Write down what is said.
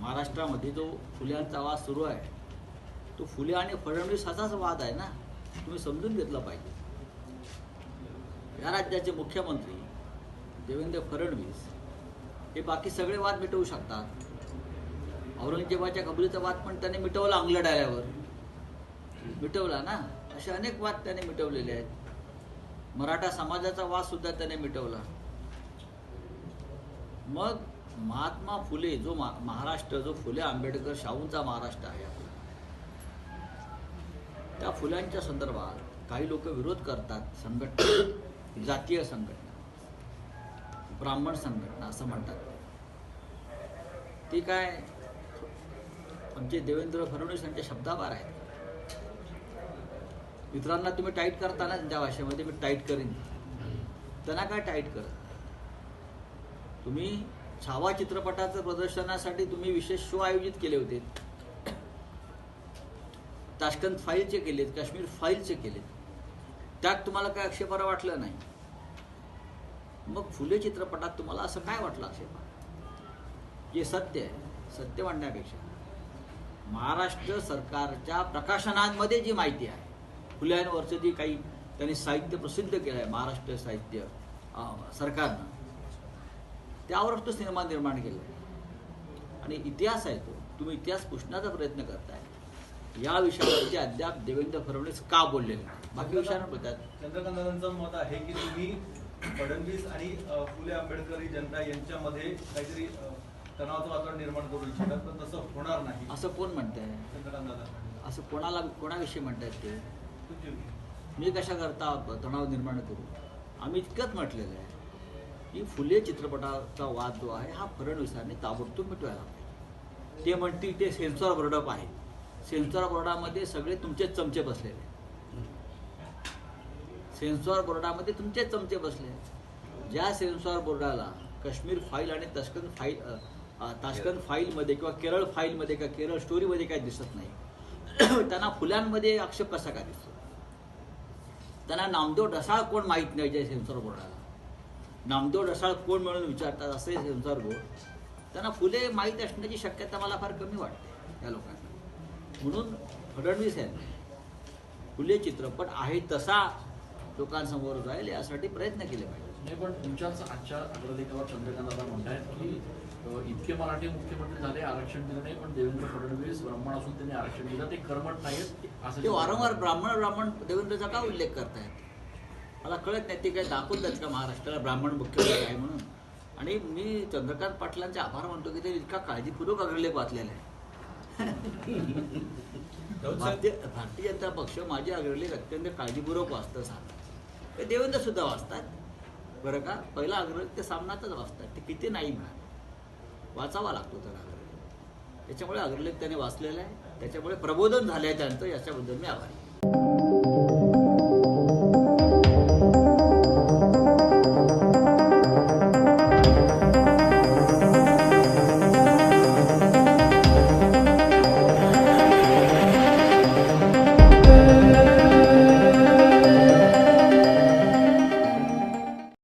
महाराष्ट्रामध्ये जो फुल्यांचा वाद सुरू आहे तो फुले आणि फडणवीस असाच वाद आहे ना? तुम्ही समजून घेतला पाहिजे. या राज्याचे मुख्यमंत्री देवेंद्र फडणवीस हे बाकी सगळे वाद मिटवू शकतात. औरंगजेबाच्या कबरीचा वाद पण त्याने मिटवला अंगलड आल्यावर. मिटवला ना? असे अनेक वाद त्याने मिटवलेले आहेत. मराठा समाजाचा वाद सुद्धा त्याने मिटवला. मग महात्मा फुले जो महाराष्ट्र जो फुले आंबेडकर शाहूंचा महाराष्ट्र आहे आपला. त्या फुल्यांच्या संदर्भात काही लोक विरोध करतात संघटना जातीय संघटना ब्राह्मण संघटना असं म्हणतात. ती काय आमचे देवेंद्र फडणवीस यांच्या शब्दाबार आहेत? मित्रांना तुम्ही टाईट करताना त्या भाषेमध्ये मी टाईट करीन. त्यांना काय टाईट करत? तुम्ही छावा चित्रपटाचं प्रदर्शनासाठी तुम्ही विशेष शो आयोजित केले होते. ताशकंद फाईलचे केलेत काश्मीर फाईलचे केलेत. त्यात तुम्हाला काय आक्षेपारा वाटलं नाही. मग फुले चित्रपटात तुम्हाला असं काय वाटलं आक्षेपा जे सत्य आहे सत्य म्हणण्यापेक्षा महाराष्ट्र सरकारच्या प्रकाशनांमध्ये जी माहिती आहे फुल्यांवरचं जी काही त्यांनी साहित्य प्रसिद्ध केलं आहे महाराष्ट्र साहित्य सरकारनं त्यावरच तो सिनेमा निर्माण केला. आहे आणि इतिहास आहे तो. तुम्ही इतिहास पुसण्याचा प्रयत्न करताय. या विषयावरती अद्याप देवेंद्र फडणवीस का बोललेले नाही? बाकी विषयावर बोलतात चंद्रकांतांचं मत आहे की तुम्ही फडणवीस आणि फुले आंबेडकरी जनता यांच्यामध्ये काहीतरी तणावाचं वातावरण निर्माण करू इच्छितात पण तसं होणार नाही. असं कोण म्हणतंय? चंद्रकांत असं कोणाला कोणाविषयी म्हणतायत ते? मी कशा करता तणाव निर्माण करू? आम्ही इतकंच म्हटलेलं आहे. की फुले चित्रपटाचा वाद जो आहे हा फडणवीसांनी ताबडतोब मिटवायला पाहिजे. ते म्हणतील ते सेन्सॉर बोर्डअप आहे. सेन्सॉर बोर्डामध्ये सगळे तुमचेच चमचे बसलेले सेन्सॉर बोर्डामध्ये तुमचेच चमचे बसले ज्या सेन्सॉर बोर्डाला काश्मीर फाईल आणि तस्कन फाईल ताश्कन फाईलमध्ये किंवा केरळ फाईलमध्ये किंवा केरळ स्टोरीमध्ये काय दिसत नाही. त्यांना फुलांमध्ये आक्षेप कसा काय दिसतो? त्यांना नामदेव ढसाळ कोण माहीत नाही जे सेन्सॉर बोर्डाला. नामदेव ढसाळ कोण म्हणून विचारतात असे सेन्सॉर बोर्ड त्यांना फुले माहीत असण्याची शक्यता मला फार कमी वाटते या लोकांना. म्हणून फडणवीस यांनी फुले चित्रपट आहे तसा लोकांसमोर जाईल यासाठी प्रयत्न केले पाहिजे. नाही पण तुमच्याच आजच्या अग्रलेखावर चंद्रकांत म्हणतायत की इतके मराठी मुख्यमंत्री झाले आरक्षण दिलं नाही पण देवेंद्र फडणवीस ब्राह्मण असून त्यांनी आरक्षण दिलं ते कर्मठ नाहीत असं ते वारंवार ब्राह्मण ब्राह्मण देवेंद्रचा का उल्लेख करतायत? मला कळत नाही ते काय दाखवून द्यायचं का महाराष्ट्राला ब्राह्मण मुख्यमंत्री आहे म्हणून? आणि मी चंद्रकांत पाटलांचे आभार मानतो की ते इतका काळजीपूर्वक अग्रलेख वाचलेला आहे. भारतीय भारतीय जनता पक्ष माझे अग्रलेख अत्यंत काळजीपूर्वक वाचतं सांगतात ते देवेंद्र सुद्धा वाचतात. बरं का? पहिला अग्रलेख ते सामनातच वाचतात. ते किती नाही म्हणा. वाचावा लागतो त्याला अग्रलेख. त्याच्यामुळे अग्रलेख त्याने वाचलेला आहे. त्याच्यामुळे प्रबोधन झालं आहे त्यांचं याच्याबद्दल मी आभारी.